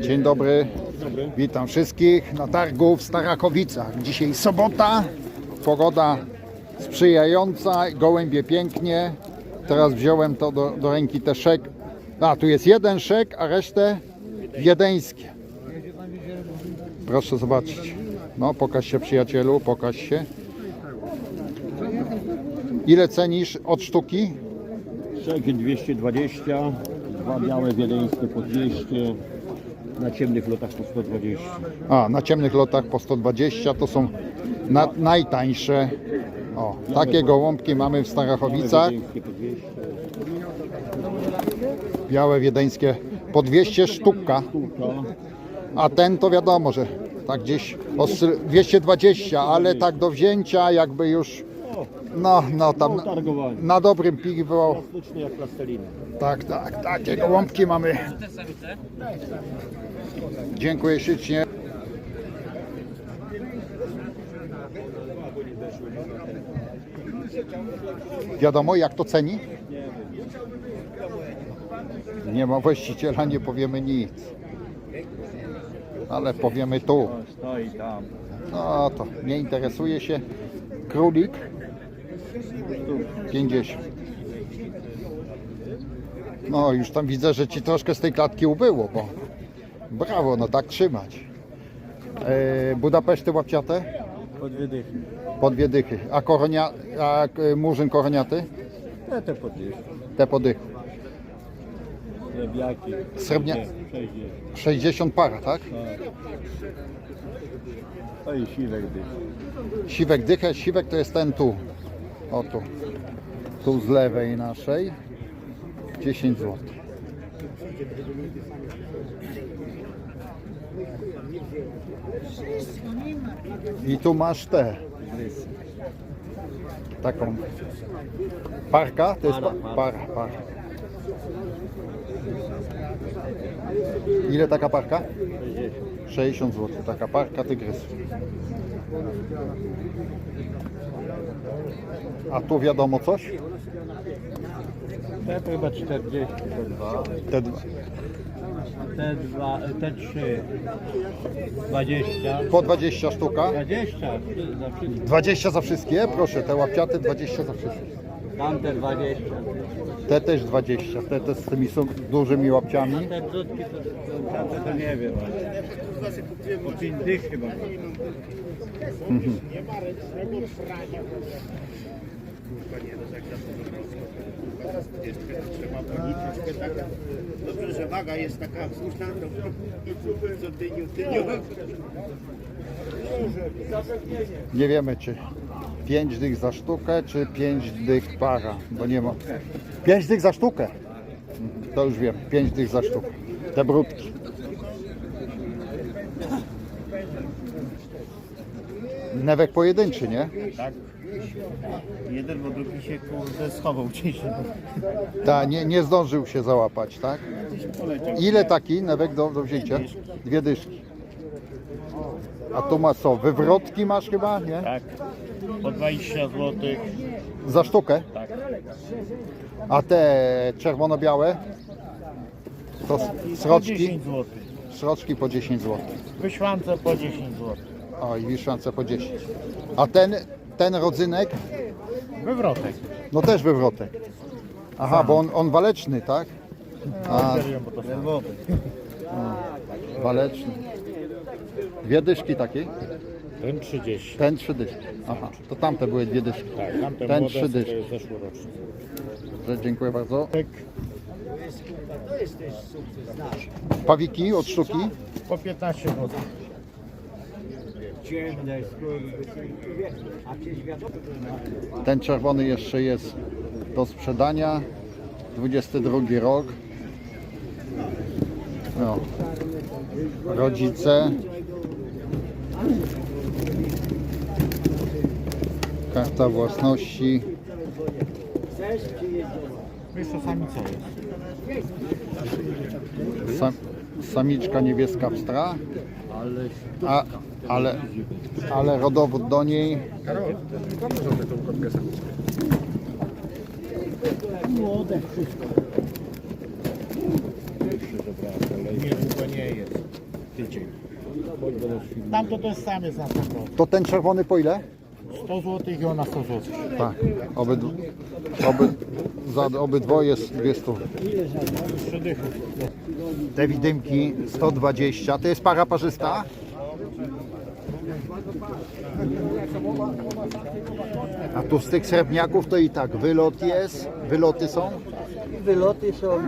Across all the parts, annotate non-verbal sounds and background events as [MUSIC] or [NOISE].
Dzień dobry, Dobry. witam wszystkich na targu w Starakowicach. Dzisiaj sobota, pogoda sprzyjająca, gołębie pięknie. Teraz wziąłem to do, do ręki te szek. A, tu jest jeden szek, a resztę wiedeńskie. Proszę zobaczyć. No, pokaż się przyjacielu, pokaż się. Ile cenisz od sztuki? Szek 220, dwa białe wiedeńskie po 200, na ciemnych lotach po 120. A, na ciemnych lotach po 120 to są na, najtańsze. O, takie gołąbki mamy w Starachowicach. Wiedeńskie po 200. Białe wiedeńskie po 200 sztuka. A ten to wiadomo, że tak gdzieś oscyl- 220, ale tak do wzięcia jakby już no, no tam na, na dobrym. Plastyczny jak. Tak, tak, takie gołąbki mamy. Dziękuję ślicznie. Wiadomo jak to ceni? Nie ma właściciela, nie powiemy nic. Ale powiemy tu. No to nie interesuje się. Królik 50. No już tam widzę, że ci troszkę z tej klatki ubyło, bo brawo, no tak trzymać. E, Budapeszty łapciate? Po dwie dychy. Po dwie dychy. A, koronia, a e, murzyn koroniaty? Te te po 200. Te po dychu. Srebiaki. Srebrnia- 60. 60 para, tak? To i siwek dych. Siwek dychę, siwek to jest ten tu. O tu. Tu z lewej naszej. 10 zł. I tu masz te. Taką. Parka? To jest pa, para, para. Ile taka parka? 60 zł. Taka parka tygrysów. A tu wiadomo coś? Te to chyba 40, te dwa. Te dwa. Te trzy. 20. Po 20 sztuka. 20 za wszystko. 20 za wszystkie, proszę, te łapciate 20 za wszystkie. Tamte 20. Te też 20, te, te z tymi są dużymi łapciami. Te brzydkie to, to, tamte to nie wiem. Po 5 dych chyba. Dobrze, że waga jest taka słuszna, to co dyniu, dyniu. Nie wiemy czy 5 dych za sztukę, czy 5 dych para, bo nie ma. 5 dych za sztukę. To już wiem, 5 dych za sztukę. Te brudki. Newek pojedynczy, nie? Tak. Jeden, bo drugi się kurde schował gdzieś. Ta, nie, nie zdążył się załapać, tak? Ile taki newek do, do wzięcia? Dwie dyszki. A tu ma co? Wywrotki masz chyba, nie? Tak. Po 20 zł. Za sztukę? Tak. A te czerwono-białe? To Po sroczki? 10 zł. Sroczki po 10 zł. Wyśłance po 10 zł. O i wiszance po 10. A ten, ten rodzynek? Wywrotek. No też wywrotek. Aha, bo on, on waleczny, tak? A, waleczny. Dwie dyszki takiej? Ten 30. Ten trzy dyszki. Aha, to tamte były dwie dyszki. Tak, tamte Ten młode trzy to dyszki. jest zeszłoroczny. Dobrze, Dziękuję bardzo. Tak. Pawiki od sztuki? Po 15 zł. Ten czerwony jeszcze jest do sprzedania. 22 rok. No. Rodzice. Karta własności. Jest? Sam, samiczka niebieska pstra. A, ale, ale rodowód do niej. tydzień. Tamto to jest na 100%. To ten czerwony po ile? 100 zł i ona 100 zł. Tak. Obyd, oby, za obydwoje jest 200. Trzy dychy. Te widymki 120. To jest para parzysta? A tu z tych srebrniaków to i tak wylot jest, wyloty są? Wyloty są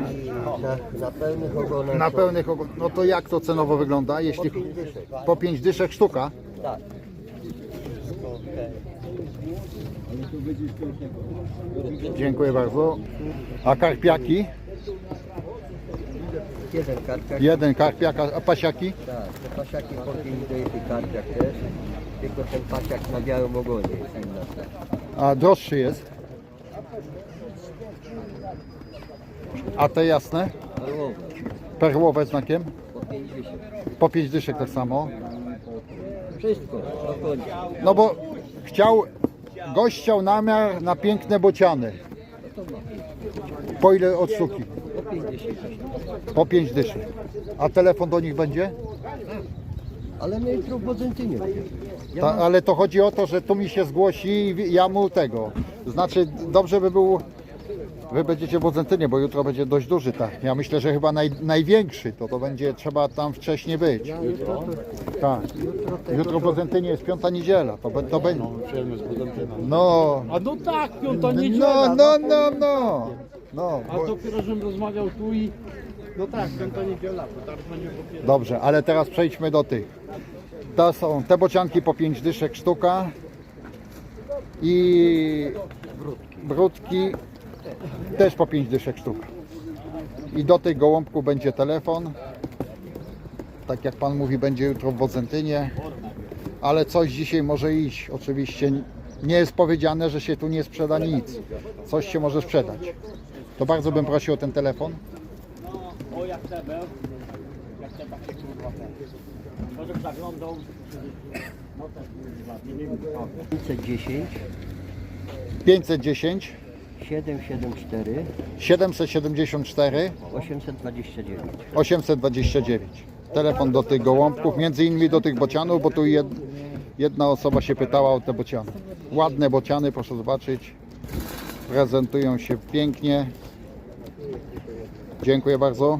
na, na pełnych ogonach. Na pełnych ogon- No to jak to cenowo wygląda? Jeśli dyszek. po 5 dyszek sztuka? Tak. Dziękuję bardzo. A karpiaki? Jeden karpiak. Jeden karpiak, a pasiaki? Tak, te pasiaki po 5 dych i karpiak też. Tylko ten pasiak na białym ogonie jest inna. A droższy jest? A te jasne? Perłowe. Perłowe znakiem? Po 5 dyszek. Po 5 dyszek tak samo. Wszystko do końca. No bo chciał, gość chciał namiar na piękne bociany. Po ile od sztuki? Po 5 dyszek. Po 5 dyszek. A telefon do nich będzie? Ale my jutro w Bodzentynie. Ja Ta, mam, ale to chodzi o to, że tu mi się zgłosi i ja mu tego. Znaczy dobrze by było, wy będziecie w Bodzentynie, bo jutro będzie dość duży tak. Ja myślę, że chyba naj, największy, to to będzie trzeba tam wcześniej być. jutro, Tak. jutro w to, Bodzentynie jest piąta niedziela, to, be- to będzie. No, A no tak, piąta no, niedziela. no, no, no. No, A bo, dopiero żem rozmawiał tu i... No tak, piąta niedziela, bo będzie po pierwsze. dobrze, ale teraz przejdźmy do tych. To są te bocianki po 5 dyszek sztuka i brudki też po 5 dyszek sztuka. I do tych gołąbków będzie telefon. Tak jak Pan mówi, będzie jutro w Bodzentynie. Ale coś dzisiaj może iść. Oczywiście nie jest powiedziane, że się tu nie sprzeda nic. Coś się może sprzedać. To bardzo bym prosił o ten telefon. O jak te był, jak te takie kurwa. Może zaglądał. No tak nie wiem. O, 510 510 774 774 829. 829. Telefon do tych gołąbków, między innymi do tych bocianów, bo tu jed, jedna osoba się pytała o te bociany. Ładne bociany, proszę zobaczyć. Prezentują się pięknie. Dziękuję bardzo.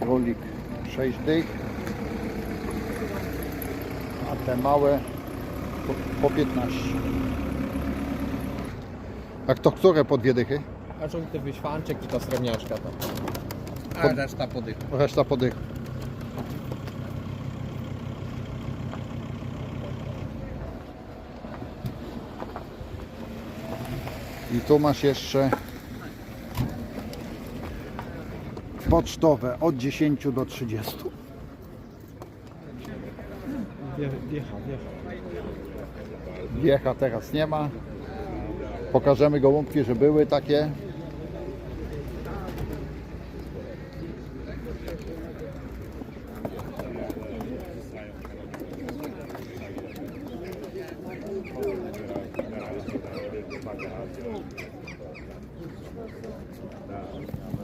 Królik 6 dych. A te małe po, po 15. Jak to które po dwie dychy? A żółty wyświanczek i ta srebrniaczka tam. A reszta podych. Reszta podych. I tu masz jeszcze pocztowe od 10 do 30. Wjecha, wjecha. Wiecha teraz nie ma. Pokażemy gołąbki, że były takie.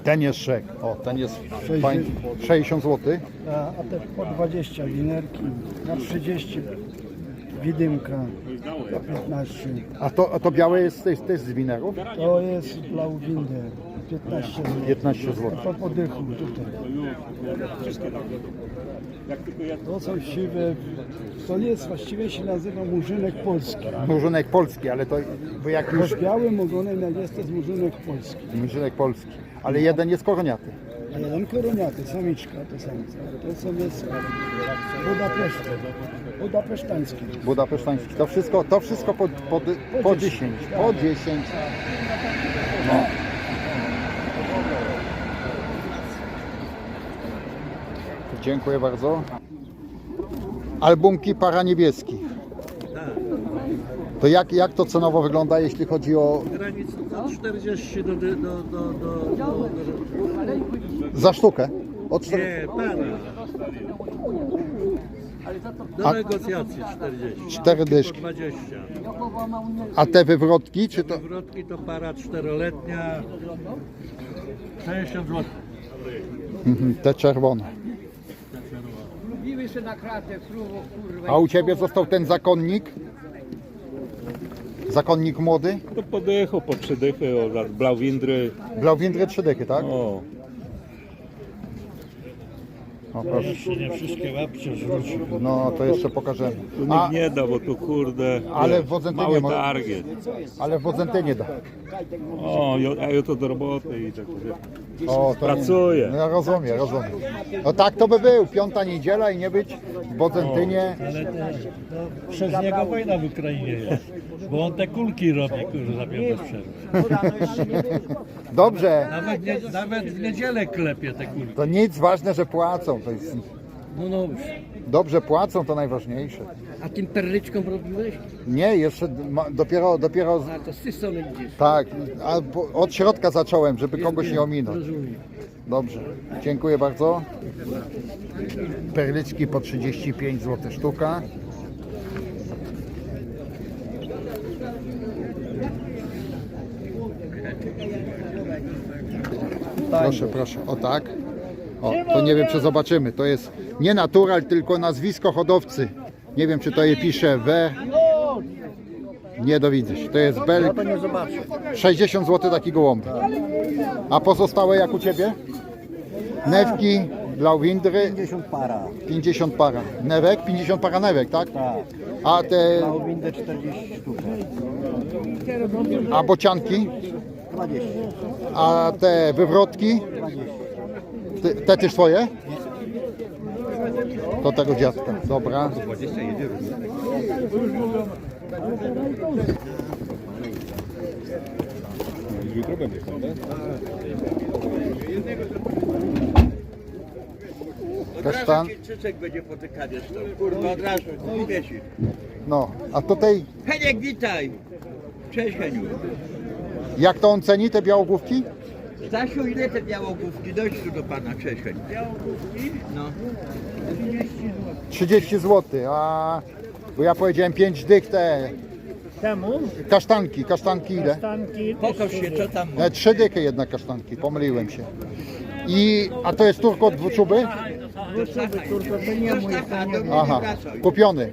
Ten jest szek. O, ten jest fajny. 60 zł. a, a te po 20 winerki, na 30 widymka, na 15. A to, a to białe jest też, też z winerów? To jest Blauwinde, 15 zł. 15 zł. Po dychu tutaj. To są siwe, to jest właściwie się nazywa murzynek polski. Murzynek polski, ale to bo jak już z białym ogonem jak jest to jest murzynek polski. murzynek polski, ale jeden jest koroniaty. A jeden koroniaty, samiczka to samca. To są jest Budapeszty, budapesztański. Budapesztański. To wszystko, to wszystko po, po, po 10. Po 10. No. Dziękuję bardzo. Albumki para niebieskich. To jak, jak to cenowo wygląda, jeśli chodzi o granic od 40 do, do, do, do, do, za sztukę? Od cztery... nie, para. Do A- negocjacji 40. Cztery Po dyszki. 20. A te wywrotki, czy to Wywrotki to para czteroletnia. 60 zł. Mhm, Te czerwone. Na kratę, fruwo, kurwa. A u Ciebie został ten zakonnik? Zakonnik młody? To po dychu, po trzy dychy, o, za blauwindry. Blauwindry trzy dychy, tak? O, O, proszę. Jeszcze nie wszystkie łapcie zwrócił. No to jeszcze pokażemy. tu A, nikt nie da, bo tu kurde, Ale w Wodzentynie mały może- target. ale w Wodzentynie da. O, jo- a ja to do roboty i tak wie. O, to Pracuję. No ja rozumiem, rozumiem. No tak to by był, piąta niedziela i nie być w Bodzentynie. Ale to, to przez niego wojna w Ukrainie jest. Bo on te kulki robi, kurwa, bez przerwy. Dobrze, Nawet, nie, nawet w niedzielę klepie te kulki. to nic, ważne, że płacą. To jest, No no, dobrze płacą, to najważniejsze. A tym perlyczką robiłeś? Nie, jeszcze ma, dopiero, dopiero, A to z tej strony tak, a po, od środka zacząłem, żeby kogoś nie ominąć. Rozumiem. Dobrze, dziękuję bardzo. Perliczki po 35 zł sztuka. Proszę, proszę, o tak. O, to nie wiem, czy zobaczymy. To jest nie natural, tylko nazwisko hodowcy. Nie wiem, czy to je pisze W. Nie dowidzę się. To jest Belg. 60 zł taki gołąbek. A pozostałe jak u Ciebie? Newki, Blauwindry. 50 para. 50 para. Newek, 50 para newek, tak? Tak. A te, Windę 40 sztuk. a bocianki? 20. A te wywrotki? Te, te też twoje? To tego dziadka, dobra. Kasztan, Czyczek będzie potykany. Kurwa, od razu, no, a tutaj Heniek, witaj! Cześć Heniu. Jak to on ceni te białogłówki? Stasiu, ile te białogłówki? Dojdź tu do pana, Heniu. Białogłówki? No. 30 zł, a bo ja powiedziałem 5 dych te Temu kasztanki, kasztanki ile? tanki Pokaż się, co tam E, Trzy dychy jednak kasztanki, pomyliłem się. I, a to jest turko od dwuczuby? Kurwa, to nie mój, do mnie nie Aha, wracaj. kupiony.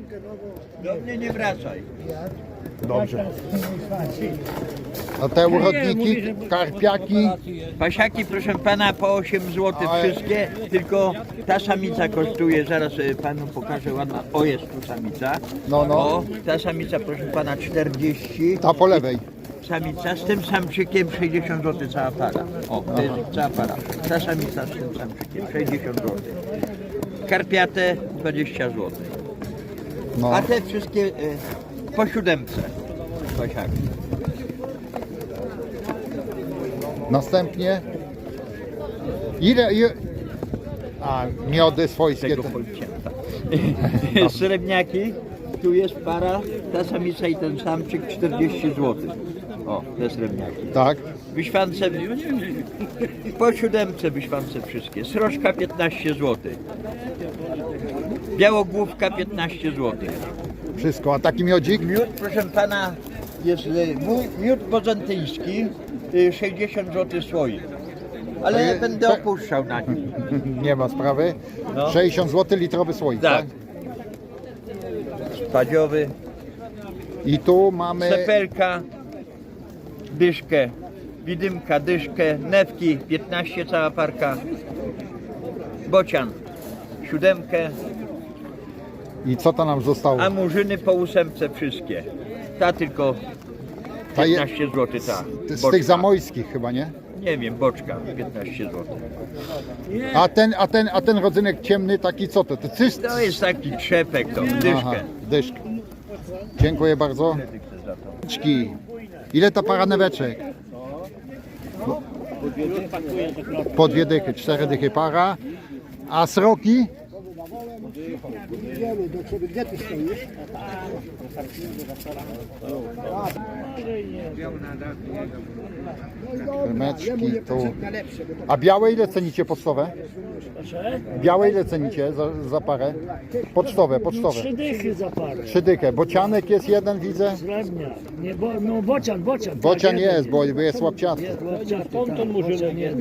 Do mnie nie wracaj. Dobrze. A te urodniki, karpiaki, Pasiaki, proszę pana, po 8 zł Ale- wszystkie, tylko ta samica kosztuje, zaraz e, panu pokażę ładna, o jest tu samica. No, no. O, ta samica, proszę pana, 40, ta po lewej. samica z tym samczykiem 60 zł cała para. O, to jest cała para. Ta samica z tym samczykiem 60 zł. Karpiate 20 zł. No. A te wszystkie e, po siódemce. Pasiaki. Następnie ile, ile a miody swojskie tego te, policjanta. [LAUGHS] Srebrniaki, tu jest para, ta samica i ten samczyk 40 zł. O, te srebrniaki. tak Wyśwance, po siódemce wyśwance wszystkie. Srożka 15 zł. Białogłówka 15 zł. wszystko, a taki miodzik Miód, proszę pana, jest y, mój miód bozentyński, y, 60 zł słoik. Ale je- będę opuszczał na nim. [LAUGHS] nie ma sprawy No. 60 zł litrowy słoik tak? Tak. Spadziowy. i tu mamy Sepelka, dyszkę, widymka, dyszkę, newki, 15 cała parka, bocian, siódemkę, i co to nam zostało a murzyny po ósemce wszystkie. Ta tylko Ta je- 15 zł, ta. z tych zamojskich chyba, nie? Nie wiem, boczka 15 zł. A ten, a ten, a ten rodzynek ciemny taki co to? To cyst? To jest taki trzepek, to, Aha, dyszkę. Dziękuję bardzo. Czki. Ile to para neweczek? Po dwie dychy, cztery dychy para. A sroki? Idziemy do ciebie. Gdzie ty stoisz? No Kremeczki tu. A białe ile cenicie pocztowe? Białe ile cenicie za, za parę? Pocztowe, pocztowe. Trzy dychy za parę. Trzy. Bocianek jest jeden, widzę. Srebrnia. Nie, bo, no bocian, bocian. Bocian tak, jest, bo jest łapciaty. Jest łapciaty, tak. Bocian jest.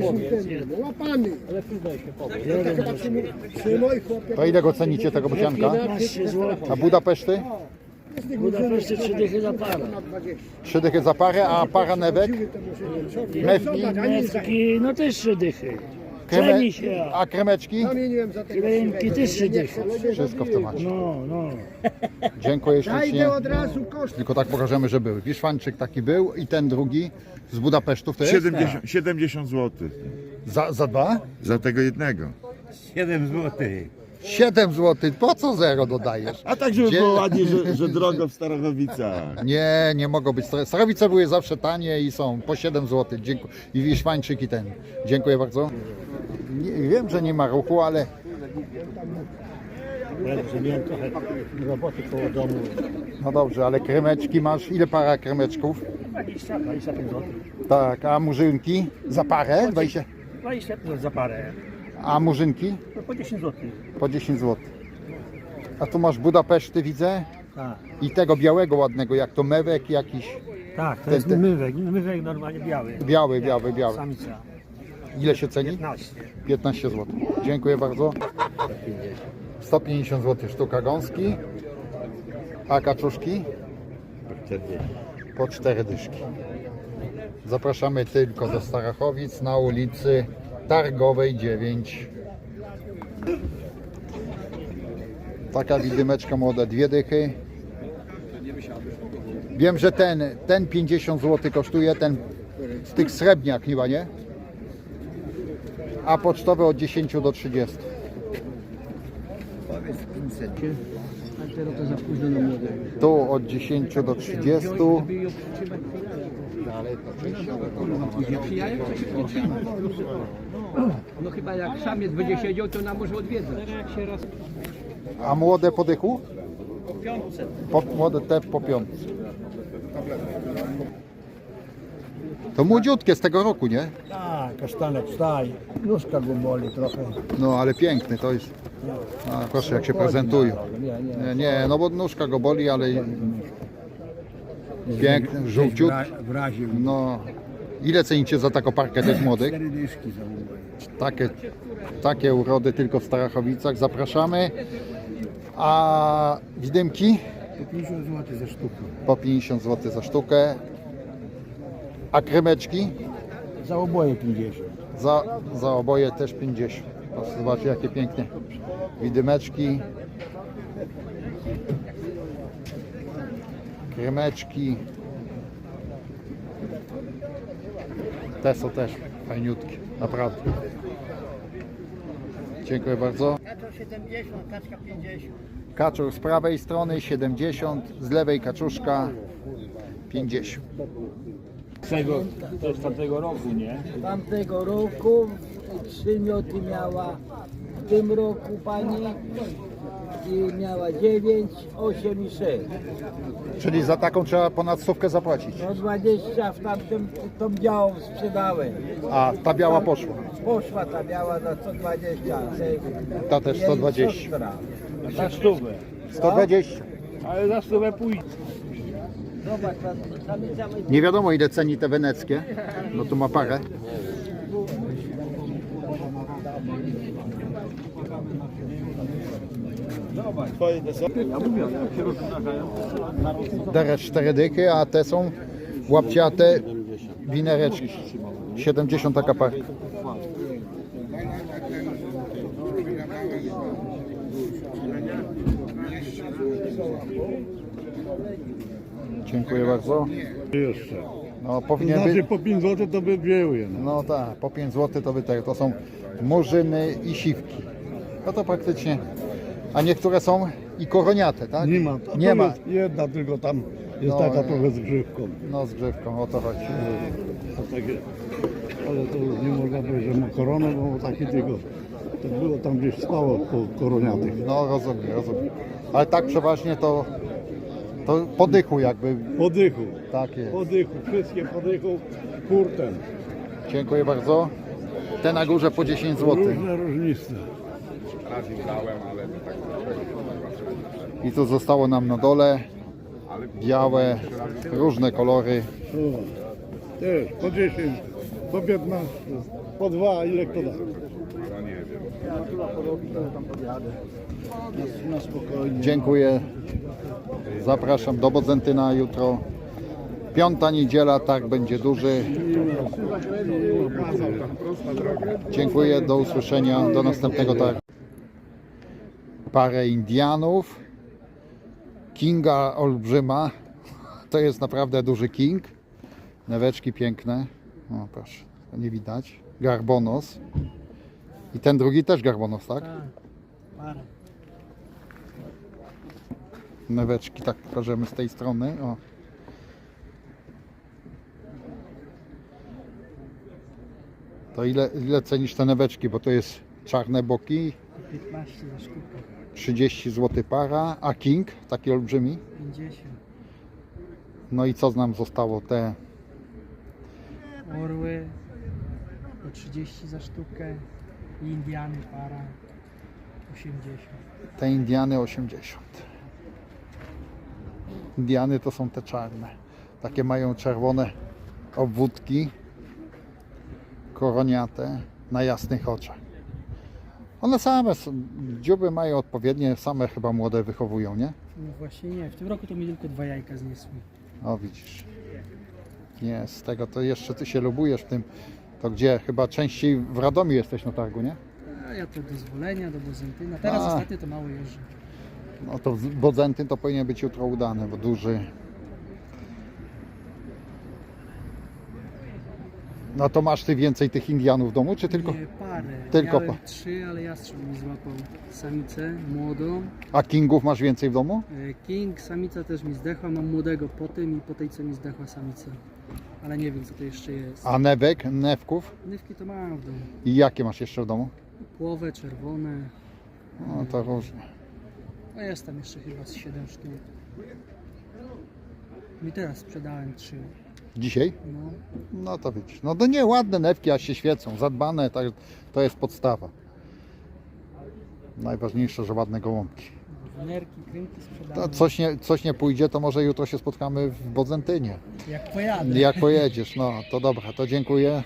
łapany. To chyba przy, przy moich chłopie. To ile go cenicie tego bocianka? 15 zł. A Budapeszty? Budapeszcie trzy dychy za parę. Trzy dychy za parę, a para newek? Mewki? Mewki, no też trzy dychy. Ceni się. a kremeczki? Kremki też trzy dychy. Wszystko w temacie. No, no. Dziękuję ślicznie. Razu. Tylko tak pokażemy, że były. Wiszwańczyk taki był i ten drugi z Budapesztów to jest? 70, 70 zł Za, za dwa? za tego jednego. 7 złotych. 7 zł. Po co zero dodajesz? A tak, żeby Gdzie- było ładnie, że, że drogo w Starachowicach. Nie, nie mogą być. Starowice były zawsze tanie i są po 7 zł. Dziękuję. I Wiszwańczyk i ten. Dziękuję bardzo. Nie, wiem, że nie ma ruchu, ale że miałem trochę roboty koło domu. no dobrze, ale kremeczki masz. Ile para kremeczków? 20, 25 zł. Tak, a murzynki za parę? 20. 25 za parę. A murzynki? No po 10 zł. Po 10 zł. A tu masz Budapeszty, widzę. Tak, I tego białego ładnego, jak to mewek jakiś. tak to Ten- jest ten- mywek. Mywek normalnie biały. Biały, biały, biały. Samica. Ile się ceni? 15. 15 zł. Dziękuję bardzo. 150 zł sztuka gąski. A kaczuszki? Po 4 dyszki. Zapraszamy tylko do Starachowic na ulicy Targowej 9. Taka widymeczka młoda, dwie dychy. Wiem, że ten, ten 50 zł kosztuje, ten z tych srebrniak chyba, nie? a pocztowe od 10 do 30. Tu od 10 do 30. No chyba jak samiec będzie siedział, to nam może odwiedzać. A młode po dychu? Po młode te po piątce. To młodziutkie z tego roku, nie? Tak, kasztanek, wstaj. Nóżka go boli trochę. No ale piękny to jest. A, proszę jak się prezentują. Nie, nie, no bo nóżka go boli, ale piękny, żółciutki. Wraził. No. Ile cenicie za taką parkę tych młodych? Cztery dyszki za Takie, takie urody tylko w Starachowicach. Zapraszamy. A widymki 50 zł za sztukę. po 50 zł za sztukę. A kremeczki Za oboje 50. za, za oboje też 50. Proszę zobaczcie jakie piękne widymeczki. Kremeczki. Te są też fajniutkie, naprawdę. Dziękuję bardzo. Kaczor 70, kaczka 50. Kaczor z prawej strony 70, z lewej kaczuszka 50. Tego, to jest tamtego roku, nie? tamtego roku trzy mioty miała w tym roku pani i miała 9, 8 i 6. Czyli za taką trzeba ponad stówkę zapłacić. No 20 w tamtym tą białą sprzedałem. A ta biała poszła. Poszła ta biała za 120. Ta też Jej 120. siostra. Za stówę. 120. Ale za stówę pójdzie. Zobacz, Nie wiadomo ile ceni te weneckie. No tu ma parę. Derec 4 dychy, a te są łapciate winereczki. 70 taka parka. Dziękuję bardzo. Jeszcze. No powinien znaczy być. po 5 zł to by wzięły. No. No tak, po 5 zł to by te, to są murzyny i siwki. No to praktycznie. A niektóre są i koroniate, tak? Nie ma. Nie ma. Jest jedna tylko tam jest No, taka nie. trochę z grzywką. No z grzywką, o to chodzi. To takie, ale to już nie można powiedzieć, że ma koronę, bo taki tylko To było tam gdzieś stało po koroniatych. No rozumiem, rozumiem. Ale tak przeważnie to, to po dychu jakby, Podychu, tak jest. podychu, wszystkie podychu kurtem. Dziękuję bardzo. Te na górze po 10 zł. Różne różnice. I tu zostało nam na dole białe, różne kolory. Też po 10, po 15, po 2, ile kto da. Na, na spokojnie. Dziękuję. Zapraszam do Bodzentyna jutro. Piąta niedziela, tak będzie duży. Dziękuję, do usłyszenia, do następnego targu. Parę Indianów. Kinga olbrzyma. To jest naprawdę duży king. Neweczki piękne. O proszę, to nie widać. Garbonos. I ten drugi też garbonos, tak? Neweczki tak pokażemy z tej strony. O. To ile, ile cenisz te neweczki? Bo to jest czarne boki, 15 za sztukę, 30 zł para, a king taki olbrzymi. 50. No i co nam zostało? Te Orły po 30 za sztukę. I Indiany para 80. Te Indiany 80. Indiany to są te czarne. Takie mają czerwone obwódki, koroniate, na jasnych oczach. One same, są- dziuby mają odpowiednie, same chyba młode wychowują, nie? No właśnie nie, w tym roku to mi tylko dwa jajka zniesły. O widzisz. Nie, z tego to jeszcze ty się lubujesz w tym. To gdzie? Chyba częściej w Radomiu jesteś na targu, nie? A ja to do zwolenia, do Bozentyna. Teraz A. ostatnio to mało jeżdżę. No to w- Bodzentyn to powinien być jutro udany, bo duży. No to masz ty więcej tych Indianów w domu, czy tylko? Nie, parę. tylko Miałem pa- trzy, ale jastrząb mi złapał samicę, młodą. A Kingów masz więcej w domu? E, King, samica też mi zdechła. Mam młodego po tym i po tej co mi zdechła samica. Ale nie wiem co to jeszcze jest. A Newek, Newków? Nywki to mam w domu. I jakie masz jeszcze w domu? Płowe, czerwone. No to różnie. No jest tam jeszcze chyba z 7 sztuk. I teraz sprzedałem 3. Dzisiaj? No, No to widzisz. No to nie, ładne Newki, a się świecą, zadbane, tak, to jest podstawa. Najważniejsze, że ładne gołąbki. sprzedałem. To coś, nie, coś nie pójdzie, to może jutro się spotkamy w Bodzentynie. Jak pojadę. Jak pojedziesz, no to dobra, to dziękuję.